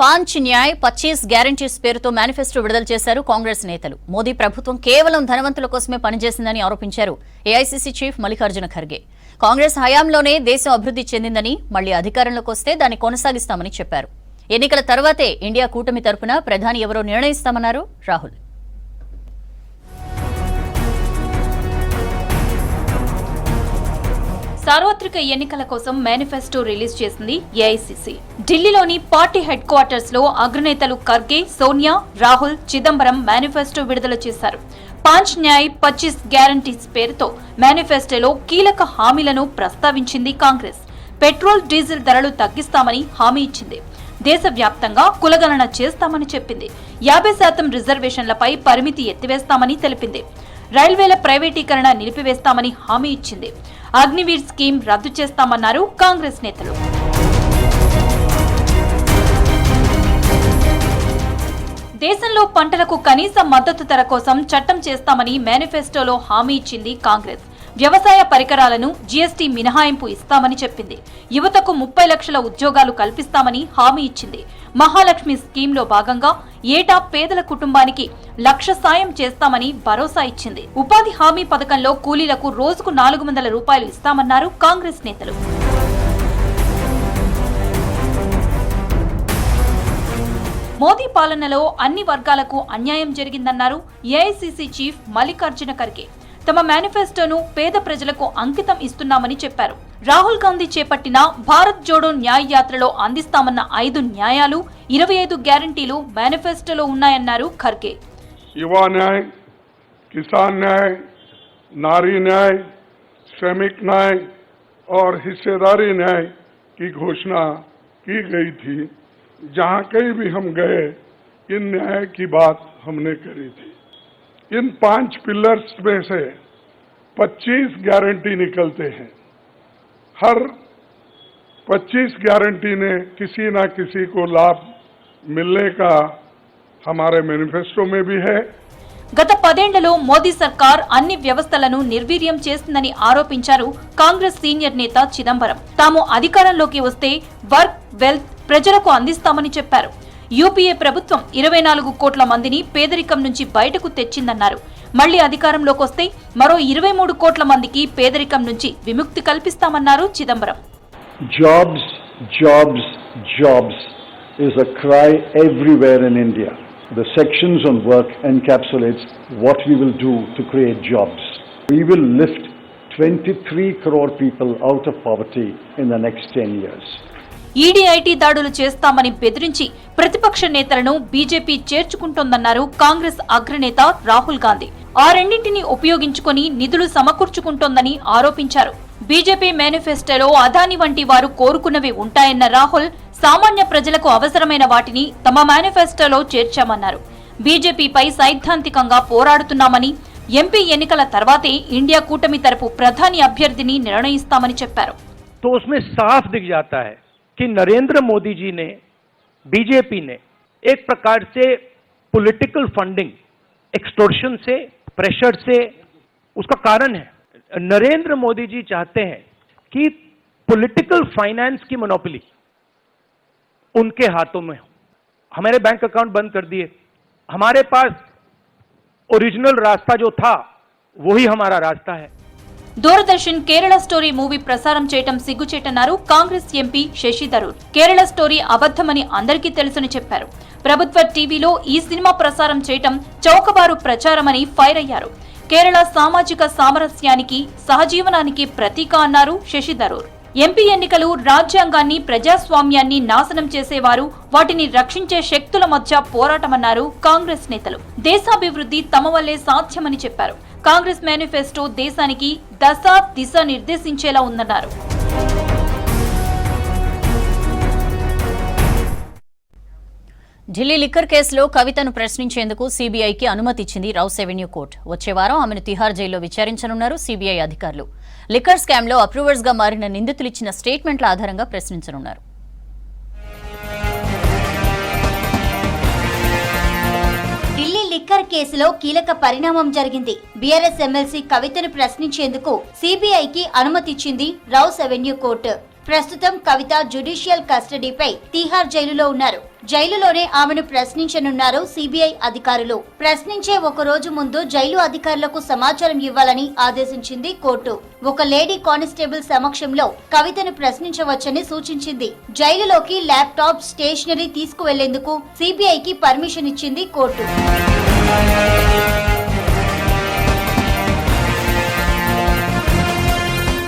పాంచ్ న్యాయ్ పచ్చీస్ గ్యారంటీస్ పేరుతో మేనిఫెస్టో విడుదల చేశారు కాంగ్రెస్ నేతలు. మోదీ ప్రభుత్వం కేవలం ధనవంతుల కోసమే పనిచేసిందని ఆరోపించారు ఏఐసీసీ చీఫ్ మల్లికార్జున ఖర్గే. కాంగ్రెస్ హయాంలోనే దేశం అభివృద్ధి చెందిందని మళ్ళీ అధికారంలోకి వస్తే దాన్ని కొనసాగిస్తామని చెప్పారు. ఎన్నికల తర్వాతే ఇండియా కూటమి తరపున ప్రధాని ఎవరో నిర్ణయిస్తామన్నారు రాహుల్. సార్వత్రిక ఎన్నికల కోసం మేనిఫెస్టో రిలీజ్ చేసింది ఏఐసిసి ఢిల్లీలోని పార్టీ హెడ్ క్వార్టర్స్లో అగ్రనేతలు ఖర్గే సోనియా రాహుల్ చిదంబరం మేనిఫెస్టో విడుదల చేశారు. పాంచ్ న్యాయ్ పచ్చీస్ గ్యారంటీస్ పేరుతో మేనిఫెస్టోలో కీలక హామీలను ప్రస్తావించింది కాంగ్రెస్. పెట్రోల్ డీజిల్ ధరలు తగ్గిస్తామని హామీ ఇచ్చింది. దేశవ్యాప్తంగా కులగణన చేస్తామని చెప్పింది. యాభై శాతం రిజర్వేషన్లపై పరిమితి ఎత్తివేస్తామని తెలిపింది. రైల్వేల ప్రైవేటీకరణ నిలిపివేస్తామని హామీ ఇచ్చింది. అగ్నివీర్ స్కీమ్ రద్దు చేస్తామన్నారు కాంగ్రెస్ నేతలు. దేశంలో పంటలకు కనీస మద్దతు ధర కోసం చట్టం చేస్తామని మేనిఫెస్టోలో హామీ ఇచ్చింది కాంగ్రెస్. వ్యవసాయ పరికరాలను జీఎస్టీ మినహాయింపు ఇస్తామని చెప్పింది. యువతకు ముప్పై లక్షల ఉద్యోగాలు కల్పిస్తామని హామీ ఇచ్చింది. మహాలక్ష్మి స్కీమ్లో భాగంగా ఏటా పేదల కుటుంబానికి లక్ష సాయం చేస్తామని భరోసా ఇచ్చింది. ఉపాధి హామీ పథకంలో కూలీలకు రోజుకు నాలుగు వందల రూపాయలు ఇస్తామన్నారు కాంగ్రెస్ నేతలు. మోదీ పాలనలో అన్ని వర్గాలకు అన్యాయం జరిగిందన్నారు. AICC chief Mallikarjuna Kharge. తమ మేనిఫెస్టోను పేద ప్రజలకు అంకితం ఇస్తున్నామని చెప్పారు రాహుల్ గాంధీ చేపట్టిన భారత్ జోడో న్యాయ్ యాత్రలో అందిస్తామన్న ఐదు న్యాయాలు ఇరవై ఐదు గ్యారంటీలు మేనిఫెస్టోలో ఉన్నాయన్నారు ఖర్గే युवा न्याय किसान न्याय नारी न्याय श्रमिक न्याय और हिस्सेदारी न्याय की घोषणा की गई थी जहां कहीं भी हम गए इन न्याय की बात हमने करी थी इन पांच पिलर्स में से 25 गारंटी निकलते हैं हर 25 गारंटी ने किसी ना किसी को लाभ मिलने का हमारे मैनिफेस्टो में भी है గత పదేండ్లలో మోదీ సర్కార్ అన్ని వ్యవస్థలను నిర్వీర్యం చేసిందని ఆరోపించారు కాంగ్రెస్ సీనియర్ నేత చిదంబరం తాము అధికారంలోకి వస్తే వర్క్ వెల్త్ ప్రజలకు అందిస్తామని చెప్పారు యూపీఏ ప్రభుత్వం ఇరవై నాలుగు కోట్ల మందిని పేదరికం నుంచి బయటకు తెచ్చిందన్నారు మళ్ళీ అధికారంలోకి వస్తే మరో ఇరవై మూడు కోట్ల మందికి పేదరికం నుంచి విముక్తి కల్పిస్తామన్నారు Chidambaram Jobs, jobs, jobs is a cry everywhere in India. The sections on work encapsulates what we will do to create jobs. We will lift 23 crore people out of poverty in the next 10 years. ED IT దాడులు చేస్తామని బెదిరించి ప్రతిపక్ష నేతలను BJP చేర్చుకుంటోందన్నారు Congress అగ్రనేత రాహుల్ గాంధీ ఆ రెండింటిని ఉపయోగించుకొని నిధులు సమకూర్చుకుంటోందని ఆరోపించారు బీజేపీ మేనిఫెస్టోలో అదాని వంటి వారు కోరుకున్నవి ఉంటాయన్న రాహుల్ సామాన్య ప్రజలకు అవసరమైన వాటిని తమ మేనిఫెస్టోలో చేర్చామన్నారు బీజేపీపై సైద్ధాంతికంగా పోరాడుతున్నామని ఎంపీ ఎన్నికల తర్వాతే ఇండియా కూటమి తరపు ప్రధాని అభ్యర్థిని నిర్ణయిస్తామని చెప్పారు तो उसमें साफ दिख जाता है कि नरेंद्र मोदी जी ने, बीजेपी ने एक प्रकार से पॉलिटिकल फंडिंग एक्सटोर्शन से प्रेशर से, उसका कारण है। नरेंद्र मोदी जी चाहते हैं कि पॉलिटिकल फाइनेंस की मोनोपोली उनके हाथों में हो। हमारे बैंक अकाउंट बंद कर दिए। हमारे पास ओरिजिनल रास्ता जो था, वही हमारा रास्ता है। దూరదర్శన్ కేరళ స్టోరీ మూవీ ప్రసారం చేయటం సిగ్గుచేటన్నారు Congress MP Shashi Tharoor Kerala story అబద్ధమని అందరికీ తెలుసని చెప్పారు. ప్రభుత్వ టీవీలో ఈ సినిమా ప్రసారం చేయటం చౌకబారు ప్రచారమని ఫైర్ అయ్యారు. కేరళ సామాజిక సామరస్యానికి సహజీవనానికి ప్రతీక అన్నారు శశి థరూర్ ఎంపీ ఎన్నికలు రాజ్యాంగాన్ని ప్రజాస్వామ్యాన్ని నాశనం చేసేవారు వాటిని రక్షించే శక్తుల మధ్య పోరాటమన్నారు కాంగ్రెస్ నేతలు. దేశాభివృద్ధి తమ వల్లే సాధ్యమని చెప్పారు. కాంగ్రెస్ మేనిఫెస్టో దేశానికి దశ దిశ నిర్దేశించేలా ఉందన్నారు. ఢిల్లీ లిక్కర్ కేసులో కవితను ప్రశ్నించేందుకు సీబీఐకి అనుమతి ఇచ్చింది రౌస్ ఎవెన్యూ కోర్టు. వచ్చే వారం ఆమెను తిహార్ జైల్లో విచారించనున్నారు సీబీఐ అధికారులు. లిక్కర్ స్కామ్లో అప్రూవర్స్గా మారిన నిందితులు ఇచ్చిన స్టేట్మెంట్ల ఆధారంగా ప్రశ్నించనున్నారు. లిక్కర్ కేసులో కీలక పరిణామం జరిగింది. బీఆర్ఎస్ ఎమ్మెల్సీ కవితను ప్రశ్నించేందుకు సిబిఐకి అనుమతిచ్చింది రౌస్ అవెన్యూ కోర్టు. ప్రస్తుతం కవిత జ్యుడిషియల్ కస్టడీపై తీహార్ జైలులో ఉన్నారు. జైలులోనే ఆమెను ప్రశ్నించనున్నారు సిబిఐ అధికారులు. ప్రశ్నించే ఒక రోజు ముందు జైలు అధికారులకు సమాచారం ఇవ్వాలని ఆదేశించింది కోర్టు. ఒక లేడీ కానిస్టేబుల్ సమక్షంలో కవితను ప్రశ్నించవచ్చని సూచించింది. జైలులోకి ల్యాప్టాప్ స్టేషనరీ తీసుకువెళ్ళేందుకు సిబిఐకి పర్మిషన్ ఇచ్చింది కోర్టు.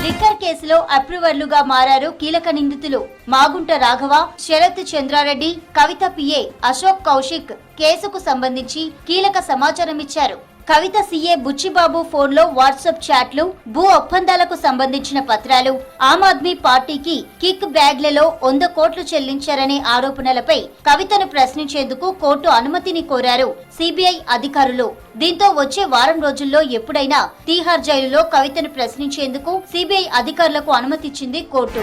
లిక్కర్ కేసులో అప్రూవర్లుగా మారారు కీలక నిందితులు మాగుంట రాఘవ శరత్ చంద్రారెడ్డి కవిత పిఏ అశోక్ కౌశిక్. కేసుకు సంబంధించి కీలక సమాచారం ఇచ్చారు కవిత సీఏ బుచ్చిబాబు ఫోన్లో వాట్సాప్ చాట్లు భూ ఒప్పందాలకు సంబంధించిన పత్రాలు ఆమ్ ఆద్మీ పార్టీకి కిక్ బ్యాగ్లలో వంద కోట్లు చెల్లించారనే ఆరోపణలపై కవితను ప్రశ్నించేందుకు కోర్టు అనుమతిని కోరారు సిబిఐ అధికారులు. దీంతో వచ్చే వారం రోజుల్లో ఎప్పుడైనా తీహార్ జైలులో కవితను ప్రశ్నించేందుకు సిబిఐ అధికారులకు అనుమతిచ్చింది కోర్టు.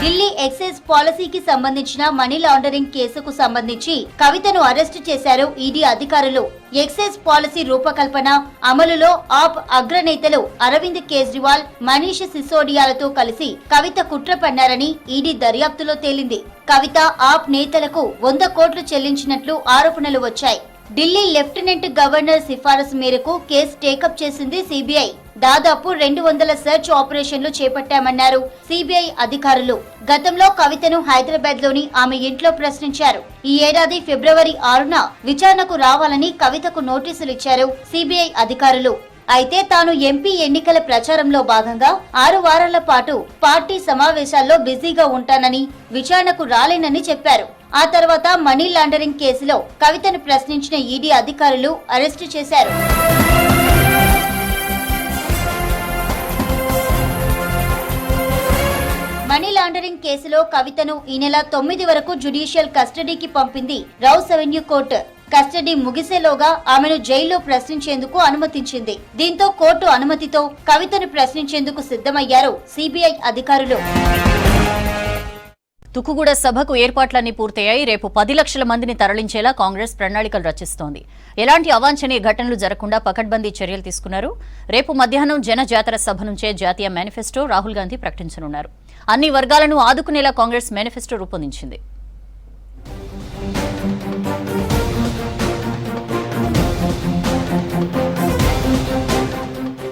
ఢిల్లీ ఎక్సైజ్ పాలసీకి సంబంధించిన మనీ లాండరింగ్ కేసుకు సంబంధించి కవితను అరెస్టు చేశారు ఈడీ అధికారులు. ఎక్సైజ్ పాలసీ రూపకల్పన అమలులో ఆప్ అగ్రనేతలు అరవింద్ కేజ్రీవాల్ మనీష్ సిసోడియాలతో కలిసి కవిత కుట్ర పన్నారని ఈడీ దర్యాప్తులో తేలింది. కవిత ఆప్ నేతలకు వంద కోట్లు చెల్లించినట్లు ఆరోపణలు వచ్చాయి. ఢిల్లీ లెఫ్టినెంట్ గవర్నర్ సిఫారసు మేరకు కేసు టేకప్ చేసింది సిబిఐ. దాదాపు రెండు వందల సెర్చ్ ఆపరేషన్లు చేపట్టామన్నారు సిబిఐ అధికారులు. గతంలో కవితను హైదరాబాద్లోని ఆమె ఇంట్లో ప్రశ్నించారు. ఈ ఏడాది ఫిబ్రవరి ఆరున విచారణకు రావాలని కవితకు నోటీసులు ఇచ్చారు సిబిఐ అధికారులు. అయితే తాను ఎంపీ ఎన్నికల ప్రచారంలో భాగంగా ఆరు వారాల పాటు పార్టీ సమావేశాల్లో బిజీగా ఉంటానని విచారణకు రాలేనని చెప్పారు. ఆ తర్వాత మనీ లాండరింగ్ కేసులో కవితను ప్రశ్నించిన ఈడీ అధికారులు అరెస్టు చేశారు. కేసులో కవితను ఈ నెల తొమ్మిది వరకు జుడిషియల్ కస్టడీకి పంపింది రౌస్ అవెన్యూ కోర్టు. కస్టడీ ముగిసేలోగా ఆమెను జైల్లో ప్రశ్నించేందుకు అనుమతించింది. దీంతో కోర్టు అనుమతితో కవితను ప్రశ్నించేందుకు సిద్ధమయ్యారు సిబిఐ అధికారులు. తుక్కుగూడ సభకు ఏర్పాట్లన్నీ పూర్తయ్యాయి. రేపు పది లక్షల మందిని తరలించేలా కాంగ్రెస్ ప్రణాళికలు రచిస్తోంది. ఎలాంటి అవాంఛనీయ ఘటనలు జరగకుండా పకడ్బందీ చర్యలు తీసుకున్నారు. రేపు మధ్యాహ్నం జన జాతర సభ నుంచే జాతీయ మేనిఫెస్టో రాహుల్ గాంధీ ప్రకటించనున్నారు. అన్ని వర్గాలను ఆదుకునేలా కాంగ్రెస్ మేనిఫెస్టో రూపొందించింది.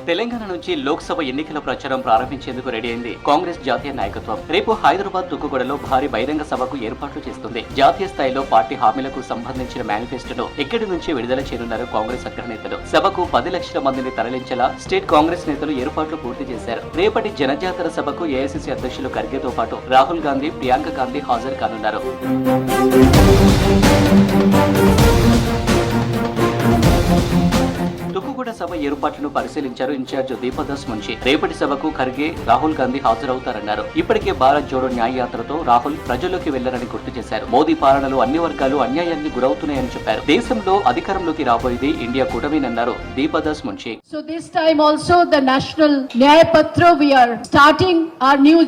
తెలంగాణ నుంచి లోక్సభ ఎన్నికల ప్రచారం ప్రారంభించేందుకు రెడీ అయింది కాంగ్రెస్ జాతీయ నాయకత్వం. రేపు హైదరాబాద్ తుక్కుగూడలో భారీ బహిరంగ సభకు ఏర్పాట్లు చేస్తుంది. జాతీయ స్థాయిలో పార్టీ హామీలకు సంబంధించిన మేనిఫెస్టోను ఇక్కడి నుంచి విడుదల చేయనున్నారు కాంగ్రెస్ అగ్రనేతలు సభకు పది లక్షల మందిని తరలించేలా స్టేట్ కాంగ్రెస్ నేతలు ఏర్పాట్లు పూర్తి చేశారు. రేపటి జనజాతర సభకు ఏఐసిసి అధ్యక్షులు ఖర్గేతో పాటు రాహుల్ గాంధీ ప్రియాంక గాంధీ హాజరు కానున్నారు. సభ ఏర్పాట్లను పరిశీలించారు ఇన్ఛార్జ్ దీపదాస్ మున్షి. రేపటి సభకు ఖర్గే రాహుల్ గాంధీ హాజరవుతారన్నారు. ఇప్పటికే భారత్ జోడో న్యాయ యాత్రతో రాహుల్ ప్రజల్లోకి వెళ్ళారని గుర్తు చేశారు. మోదీ పాలనలు అన్ని వర్గాలు అన్యాయానికి గురవుతున్నాయని చెప్పారు. దేశంలో అధికారంలోకి రాబోయేది India కూటమేనన్నారు Deepa Das Munshi. Starting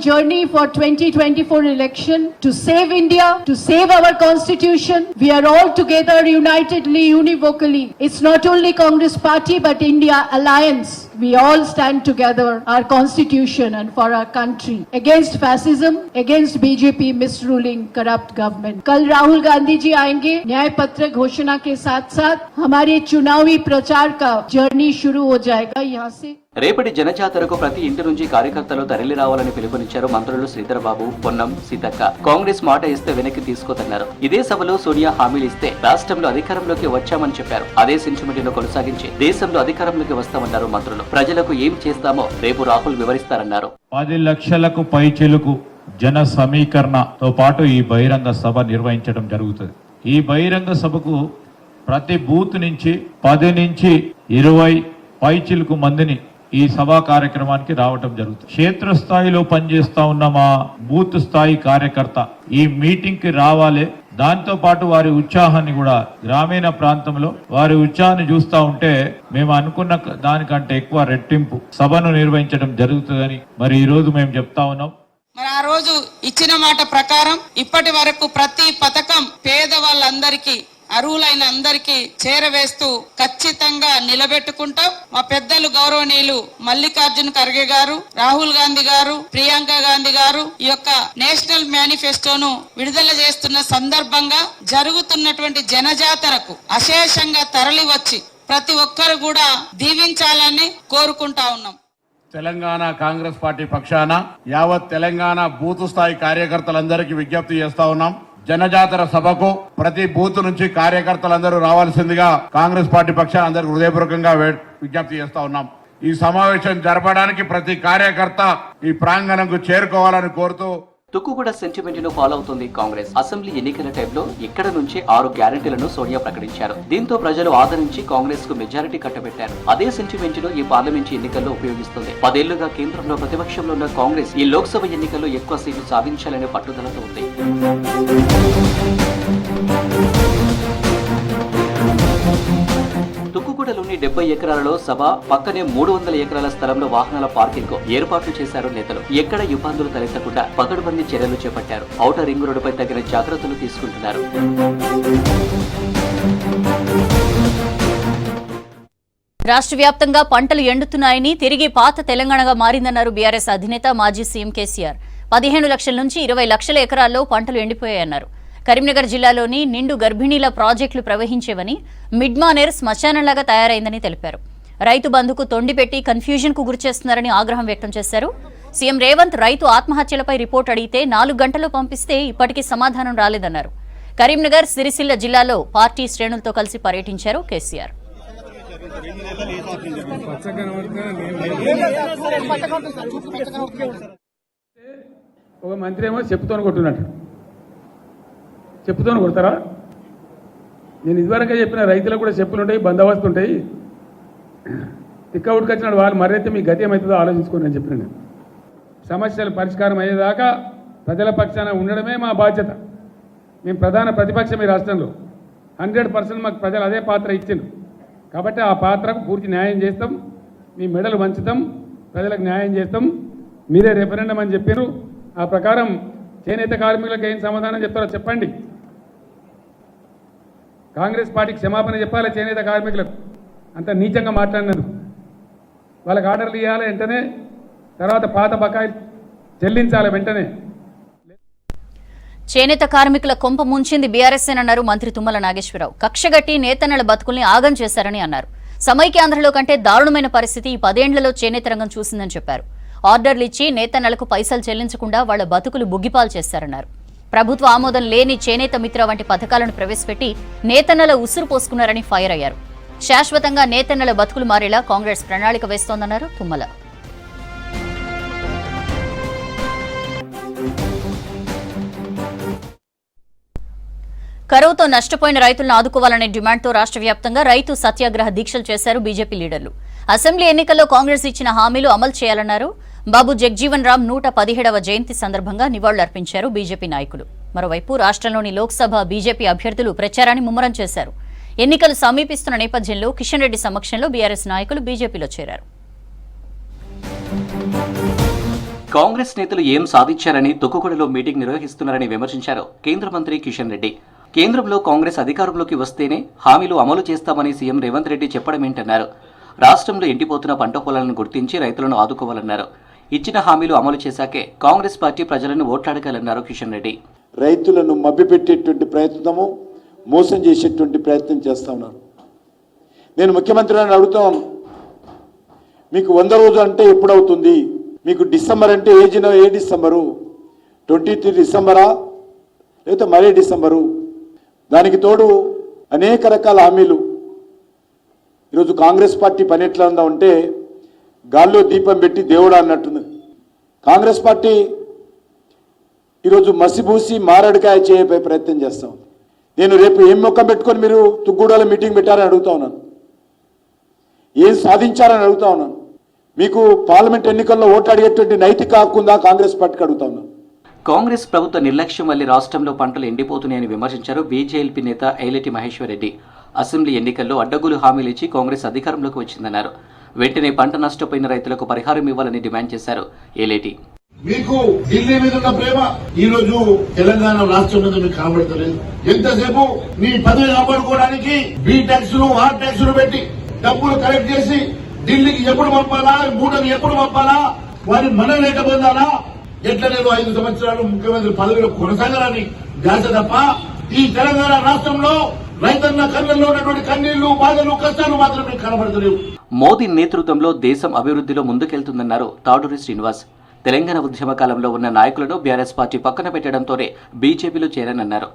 journey for twenty four election save India save our constitution we are only Congress party India alliance. We all stand together, our constitution and for our country against fascism, against BJP misruling corrupt government. कल राहुल गांधी जी आएंगे न्याय पत्र घोषणा के साथ साथ हमारे चुनावी प्रचार का जर्नी शुरू हो जाएगा यहाँ से రేపటి జనజాతరకు ప్రతి ఇంటి నుంచి కార్యకర్తలు తరలి రావాలని పిలుపునిచ్చారు మంత్రులు శ్రీధర్ బాబు పొన్నం సీతక్క కాంగ్రెస్ మాట ఇస్తే వెనక్కి తీసుకోదన్నారు ఇదే సభలో సోనియా హామీలు ఇస్తే రాష్ట్రంలో అధికారంలోకి వచ్చామని చెప్పారు అదే సెంచుమిటీను కొనసాగించి దేశంలో అధికారంలోకి వస్తామన్నారు మంత్రులు ప్రజలకు ఏం చేస్తామో రేపు రాహుల్ వివరిస్తారన్నారు. పది లక్షలకు పైచిలుకు జన సమీకరణతో పాటు ఈ బహిరంగ సభ నిర్వహించడం జరుగుతుంది. ఈ బహిరంగ సభకు ప్రతి బూత్ నుంచి పది నుంచి ఇరవై పైచిలుకు మందిని ఈ సభా కార్యక్రమానికి రావటం జరుగుతుంది. క్షేత్రస్థాయిలో పనిచేస్తా ఉన్న మా బూత్ స్థాయి కార్యకర్త ఈ మీటింగ్కి రావాలి దాంతో పాటు వారి ఉత్సాహాన్ని కూడా గ్రామీణ ప్రాంతంలో వారి ఉత్సాహాన్ని చూస్తూ ఉంటే మేము అనుకున్న దానికంటే ఎక్కువ రెట్టింపు సభను నిర్వహించడం జరుగుతుందని మరి ఈ రోజు మేము చెప్తా ఉన్నాం. మరి ఆ రోజు ఇచ్చిన మాట ప్రకారం ఇప్పటి వరకు ప్రతి పథకం పేద వాళ్ళందరికీ అర్హులైన అందరికీ చేరవేస్తూ ఖచ్చితంగా నిలబెట్టుకుంటాం. మా పెద్దలు గౌరవనీయులు మల్లికార్జున ఖర్గే గారు రాహుల్ గాంధీ గారు ప్రియాంక గాంధీ గారు ఈ యొక్క నేషనల్ మేనిఫెస్టోను విడుదల చేస్తున్న సందర్భంగా జరుగుతున్నటువంటి జనజాతరకు అశేషంగా తరలి వచ్చి ప్రతి ఒక్కరు కూడా దీవించాలని కోరుకుంటా ఉన్నాం. తెలంగాణ కాంగ్రెస్ పార్టీ పక్షాన యావత్ తెలంగాణ బూత్ స్థాయి కార్యకర్తలందరికీ విజ్ఞప్తి చేస్తా ఉన్నాం. జనజాతర సభకు ప్రతి బూత్ నుంచి కార్యకర్తలందరూ రావాల్సిందిగా కాంగ్రెస్ పార్టీ పక్షాన అందరికి హృదయపూర్వకంగా విజ్ఞప్తి చేస్తా ఉన్నాం. ఈ సమావేశం జరపడానికి ప్రతి కార్యకర్త ఈ ప్రాంగణంకు చేరుకోవాలని కోరుతూ తుక్కుగూడ సెంటిమెంట్ను ఫాలో అవుతుంది కాంగ్రెస్. అసెంబ్లీ ఎన్నికల టైంలో ఇక్కడ నుంచి ఆరు గ్యారెంటీలను సోనియా ప్రకటించారు. దీంతో ప్రజలు ఆదరించి కాంగ్రెస్కు మెజారిటీ కట్టబెట్టారు. అదే సెంటిమెంట్ను ఈ పార్లమెంట్ ఎన్నికల్లో ఉపయోగిస్తుంది. పదేళ్ళుగా కేంద్రంలో ప్రతిపక్షంలో ఉన్న కాంగ్రెస్ ఈ లోక్సభ ఎన్నికల్లో ఎక్కువ సీట్లు సాధించాలనే పట్టుదలతో ఉంది. డెబ్బై ఎకరాలలో సభ పక్కనే మూడు వందల ఎకరాల స్థలంలో వాహనాల పార్కింగ్కు ఏర్పాట్లు చేశారు నేతలు. ఎక్కడ ఇబ్బందులు తలెత్తకుండా పకడ్బందీ చర్యలు చేపట్టారు. ఔటర్ రింగ్ రోడ్డుపై తగిన జాగ్రత్తలు తీసుకుంటున్నారు. రాష్ట్ర వ్యాప్తంగా పంటలు ఎండుతున్నాయని తిరిగి పాత తెలంగాణగా మారిందన్నారు బీఆర్ఎస్ అధినేత మాజీ సీఎం కేసీఆర్. పదిహేను లక్షల నుంచి ఇరవై లక్షల ఎకరాల్లో పంటలు ఎండిపోయాయన్నారు. కరీంనగర్ జిల్లాలోని నిండు గర్భిణీల ప్రాజెక్టులు ప్రవహించేవని మిడ్మానేర్ శ్మశానంలాగా తయారైందని తెలిపారు. రైతు బంధుకు తొండిపెట్టి కన్ఫ్యూజన్కు గురిచేస్తున్నారని ఆగ్రహం వ్యక్తం చేశారు. సీఎం రేవంత్ రైతు ఆత్మహత్యలపై రిపోర్ట్ అడిగితే నాలుగు గంటల్లో పంపిస్తే ఇప్పటికీ సమాధానం రాలేదన్నారు. కరీంనగర్ సిరిసిల్ల జిల్లాలో పార్టీ శ్రేణులతో కలిసి పర్యటించారు కేసీఆర్. ఒక మంత్రి ఏమో చెప్పుతోని కొట్టున్నట్టు చెప్పుతోని కొడతారా? నేను ఇదివరకే చెప్పిన రైతులకు కూడా చెప్పులు ఉంటాయి బందోబస్తు ఉంటాయి. తిక్క వాళ్ళు మరైతే మీ గతి ఏమవుతుందో ఆలోచించుకోండి అని చెప్పిన నేను. సమస్యలు పరిష్కారం అయ్యేదాకా ప్రజల పక్షాన ఉండడమే మా బాధ్యత. మేము ప్రధాన ప్రతిపక్షం ఈ రాష్ట్రంలో. హండ్రెడ్ పర్సెంట్ మాకు ప్రజలు అదే పాత్ర ఇచ్చిండ్రు. కాబట్టి ఆ పాత్రకు పూర్తి న్యాయం చేస్తాం మీ మెడలు వంచుతాం ప్రజలకు న్యాయం చేస్తాం. మీరే రెఫరెండం అని చెప్పారు ఆ ప్రకారం చేనేత కార్మికులకు ఏం సమాధానం చెప్తారో చెప్పండి. కాంగ్రెస్ పార్టీకి క్షమాపణ చెప్పాలి చేనేత కార్మికులకు? అంత నీచంగా మాట్లాడినందుకు. వాళ్ళకి ఆర్డర్లు ఇవ్వాలి వెంటనే తర్వాత పాత బకాయిలు చెల్లించాలి వెంటనే. చేనేత కార్మికుల కొంప ముంచింది బీఆర్ఎస్ అన్నారు మంత్రి తుమ్మల నాగేశ్వరరావు. కక్షగట్టి నేతన్నల బతుకుల్ని ఆగం చేశారని అన్నారు. సమైక్యాంధ్రలో కంటే దారుణమైన పరిస్థితి ఈ పదేండ్లలో చేనేత రంగం చూసిందని చెప్పారు. ఆర్డర్లు ఇచ్చి నేతన్నలకు పైసలు చెల్లించకుండా వాళ్ళ బతుకులు బుగ్గిపాలు చేశారన్నారు ప్రభుత్వ ఆమోదం లేని చేనేత మిత్ర వంటి పథకాలను ప్రవేశపెట్టి నేతన్నల ఉసురు పోసుకున్నారని ఫైర్ అయ్యారు. శాశ్వతంగా నేతన్నల బతుకులు మారేలా కాంగ్రెస్ ప్రణాళిక వేస్తోందన్నారు తుమ్మల. కరువుతో నష్టపోయిన రైతులను ఆదుకోవాలనే డిమాండ్తో రాష్ట్ర వ్యాప్తంగా రైతు సత్యాగ్రహ దీక్షలు చేశారు బీజేపీ లీడర్లు. అసెంబ్లీ ఎన్నికల్లో కాంగ్రెస్ ఇచ్చిన హామీలు అమలు చేయాలన్నారు బాబు జగ్జీవన్ రామ్ నూట పదిహేడవ జయంతి సందర్భంగా నివాళులర్పించారు బీజేపీ నాయకులు. మరోవైపు రాష్ట్రంలోని లోక్సభ బీజేపీ అభ్యర్థులు ప్రచారాన్ని ముమ్మరం చేశారు. ఎన్నికలు సమీపిస్తున్న నేపథ్యంలో కిషన్ రెడ్డి సమక్షంలో బీఆర్ఎస్ నాయకులు బీజేపీలో చేరారు. కాంగ్రెస్ నేతలు ఏం సాధించారని తుక్కుగూడలో మీటింగ్ నిర్వహిస్తున్నారని విమర్శించారు కేంద్ర మంత్రి కిషన్ రెడ్డి. కేంద్రంలో కాంగ్రెస్ అధికారంలోకి వస్తేనే హామీలు అమలు చేస్తామని సీఎం రేవంత్ రెడ్డి చెప్పడమేంటన్నారు. రాష్ట్రంలో ఎండిపోతున్న పంట పొలాలను గుర్తించి రైతులను ఆదుకోవాలన్నారు. ఇచ్చిన హామీలు అమలు చేశాకే కాంగ్రెస్ పార్టీ ప్రజలను ఓట్లాడగలన్నారు కిషన్ రెడ్డి. రైతులను మభ్యపెట్టేటువంటి ప్రయత్నము మోసం చేసేటువంటి ప్రయత్నం చేస్తా ఉన్నారు. నేను ముఖ్యమంత్రి అడుగుతాం మీకు వంద రోజులు అంటే ఎప్పుడవుతుంది? మీకు డిసెంబర్ అంటే ఏ జిన ఏ డిసెంబరు? ట్వంటీ త్రీ డిసెంబరా? లేకపోతే మరే డిసెంబరు? దానికి తోడు అనేక రకాల హామీలు. ఈరోజు కాంగ్రెస్ పార్టీ పని ఎట్లా ఉందా అంటే గాల్లో దీపం పెట్టి దేవుడా అన్నట్టుంది. కాంగ్రెస్ పార్టీ ఈరోజు మసిబూసి మారడికాయ చేయబోయే ప్రయత్నం చేస్తాం. నేను రేపు ఏం ముఖం పెట్టుకొని మీరు తుగ్గూడలో మీటింగ్ పెట్టారని అడుగుతా ఉన్నాను. ఏం సాధించారని అడుగుతా ఉన్నాను. మీకు పార్లమెంట్ ఎన్నికల్లో ఓటు అడిగేటువంటి నైతిక హక్కుందా కాంగ్రెస్ పార్టీకి అడుగుతా ఉన్నాను. కాంగ్రెస్ ప్రభుత్వ నిర్లక్ష్యం వల్ల రాష్ట్రంలో పంటలు ఎండిపోతున్నాయని విమర్శించారు బీజేపీ నేత ఎయిలటి మహేశ్వర్ రెడ్డి. అసెంబ్లీ ఎన్నికల్లో అడ్డగులు హామీలు ఇచ్చి కాంగ్రెస్ అధికారంలోకి వచ్చిందన్నారు. వెంటనే పంట నష్టపోయిన రైతులకు పరిహారం ఇవ్వాలని డిమాండ్ చేశారు ఏలేటి. మీకు ఢిల్లీ మీద ఉన్న ప్రేమ ఈ రోజు తెలంగాణ రాష్ట్రం మీద మీకు కనబడతలేదు. ఎంతసేపు మీ పదవి కాపాడుకోవడానికి బీ ట్యాక్స్లు ఆర్ ట్యాక్స్లు పెట్టి డబ్బులు కలెక్ట్ చేసి ఢిల్లీకి ఎప్పుడు పంపాలా మూటని ఎప్పుడు పంపాలా వారి మన లేక పొందాలా? ఎట్లా నేను ఐదు సంవత్సరాలు ముఖ్యమంత్రి పదవిలో కొనసాగాలని ధ్యాస తప్ప ఈ తెలంగాణ రాష్ట్రంలో రైతన్న కన్నుల్లో ఉన్నటువంటి కన్నీళ్ళు బాధలు కష్టాలు మాత్రమే కనబడతలేవు. మోదీ నేతృత్వంలో దేశం అభివృద్ధిలో ముందుకెళ్తుందన్నారు తాడూరి శ్రీనివాస్. తెలంగాణ ఉద్యమ కాలంలో ఉన్న నాయకులను బీఆర్ఎస్ పార్టీ పక్కన పెట్టడంతోనే బీజేపీలో చేరనన్నారు.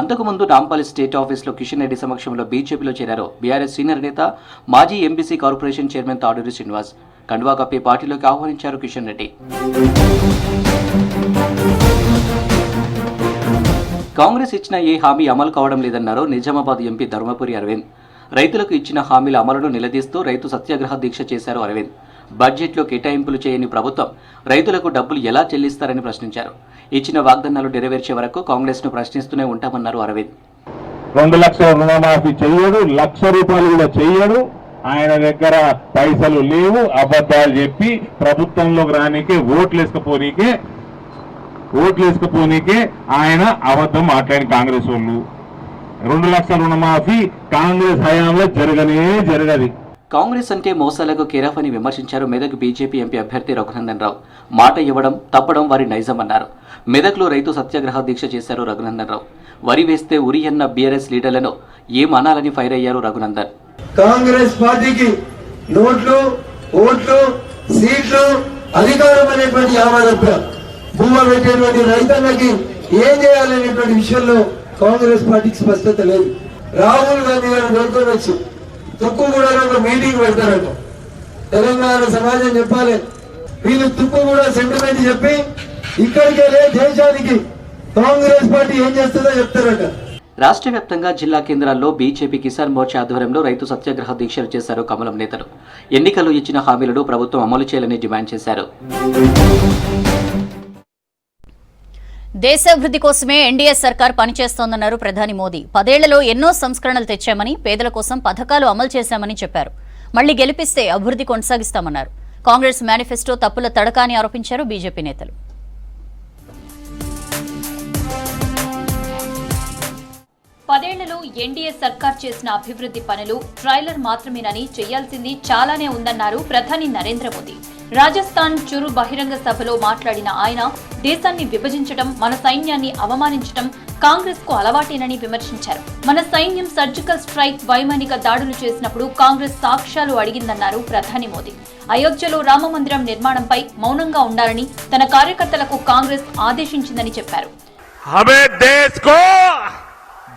అంతకుముందు నాంపల్లి స్టేట్ ఆఫీస్లో కిషన్ రెడ్డి సమక్షంలో బీజేపీలో చేరారు బీఆర్ఎస్ సీనియర్ నేత మాజీ MBC corporation chairman Taduri Srinivas. కండువా కప్పి పార్టీలోకి ఆహ్వానించారు కిషన్ రెడ్డి కాంగ్రెస్ ఇచ్చిన ఏ హామీ అమలు కావడం లేదన్నారు నిజామాబాద్ ఎంపీ ధర్మపురి అరవింద్. రైతులకు ఇచ్చిన హామీల అమలును నిలదీస్తూ రైతు సత్యాగ్రహ దీక్ష చేశారు అరవింద్. బడ్జెట్లో కేటాయింపులు చేయని ప్రభుత్వం రైతులకు డబ్బులు ఎలా చెల్లిస్తారని ప్రశ్నించారు. ఇచ్చిన వాగ్దానాలు నెరవేర్చే వరకు కాంగ్రెస్ను ప్రశ్నిస్తూనే ఉంటామన్నారు అరవింద్. రెండు లక్షల రుణమాఫీ చేయడు లక్ష రూపాయలు కూడా చేయడు ఆయన దగ్గర పైసలు లేవు అబద్ధాలు చెప్పి ప్రభుత్వంలోకి రానికే ఓట్లు వేసుకపోనీకే ఓట్లు వేసుకపోనీకే ఆయన అబద్ధం మాట్లాడి కాంగ్రెస్ వాళ్ళు. రెండు లక్షల రుణమాఫీ కాంగ్రెస్ హయాంలో జరగనే జరగది. కాంగ్రెస్ అంటే మోసాలకు కేరాఫ్ అని విమర్శించారు మెదక్ బీజేపీ ఎంపీ అభ్యర్థి రఘునందన్ రావు. మాట ఇవ్వడం తప్పడం వారి నైజం అన్నారు మెదక్లో రైతు సత్యాగ్రహ దీక్ష చేశారు రఘునందన్ రావు. వరి వేస్తే ఉరి అన్న బీఆర్ఎస్ లీడర్లను ఏం అనాలని ఫైర్ అయ్యారు రఘునందన్. కాంగ్రెస్ పార్టీకి నోట్లు ఓట్లు సీట్లు అధికారం అనేటువంటి భూమ పెట్టేటువంటి రైతన్నకి ఏం చేయాలనేటువంటి విషయంలో కాంగ్రెస్ పార్టీకి స్పష్టత లేదు. రాహుల్ గాంధీ గారు దొరకవచ్చు తుక్కు ఒక మీటింగ్ పెడతారట. తెలంగాణ సమాజం చెప్పాలి. వీళ్ళు తుక్కుగూడ సెంటిమెంట్ చెప్పి ఇక్కడికి వెళ్ళే దేశానికి కాంగ్రెస్ పార్టీ ఏం చేస్తుందో చెప్తారట. రాష్ట్ర వ్యాప్తంగా జిల్లా కేంద్రాల్లో బీజేపీ కిసాన్ మోర్చా ఆధ్వర్యంలో రైతు సత్యాగ్రహ దీక్షలు చేశారు కమలం నేతలు. ఎన్నికల్లో ఇచ్చిన హామీలను ప్రభుత్వం అమలు చేయాలని డిమాండ్ చేశారు. దేశాభివృద్ధి కోసమే ఎన్డీఏ సర్కార్ పనిచేస్తోందన్నారు ప్రధాని మోదీ. పదేళ్ళలో ఎన్నో సంస్కరణలు తెచ్చామని పేదల కోసం పథకాలు అమలు చేశామని చెప్పారు. మళ్ళీ గెలిపిస్తే అభివృద్ధి కొనసాగిస్తామన్నారు. కాంగ్రెస్ మేనిఫెస్టో తప్పుల తడకాని ఆరోపించారు బీజేపీ నేతలు. పదేళ్ళలో ఎన్డీఏ సర్కార్ చేసిన అభివృద్ధి పనులు ట్రైలర్ మాత్రమేనని చేయాల్సింది చాలానే ఉందన్నారు ప్రధాని నరేంద్ర మోదీ. రాజస్థాన్ చురు బహిరంగ సభలో మాట్లాడిన ఆయన దేశాన్ని విభజించడం మన సైన్యాన్ని అవమానించడం కాంగ్రెస్ కు అలవాటేనని విమర్శించారు మన సైన్యం సర్జికల్ స్ట్రైక్ వైమానిక దాడులు చేసినప్పుడు కాంగ్రెస్ సాక్ష్యాలు అడిగిందన్నారు ప్రధాని మోదీ అయోధ్యలో రామమందిరం నిర్మాణంపై మౌనంగా ఉండాలని తన కార్యకర్తలకు కాంగ్రెస్ ఆదేశించిందని చెప్పారు हमें देश को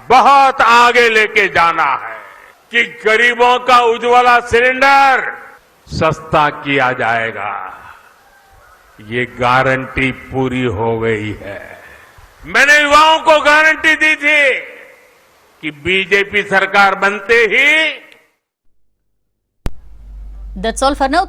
बहुत आगे लेके जाना है कि गरीबों का उज्ज्वला सिलेंडर सस्ता किया जाएगा। ये गारंटी पूरी हो गई है। मैंने युवाओं को गारंटी दी थी कि बीजेपी सरकार बनते ही दट सॉल्व फॉर नाउ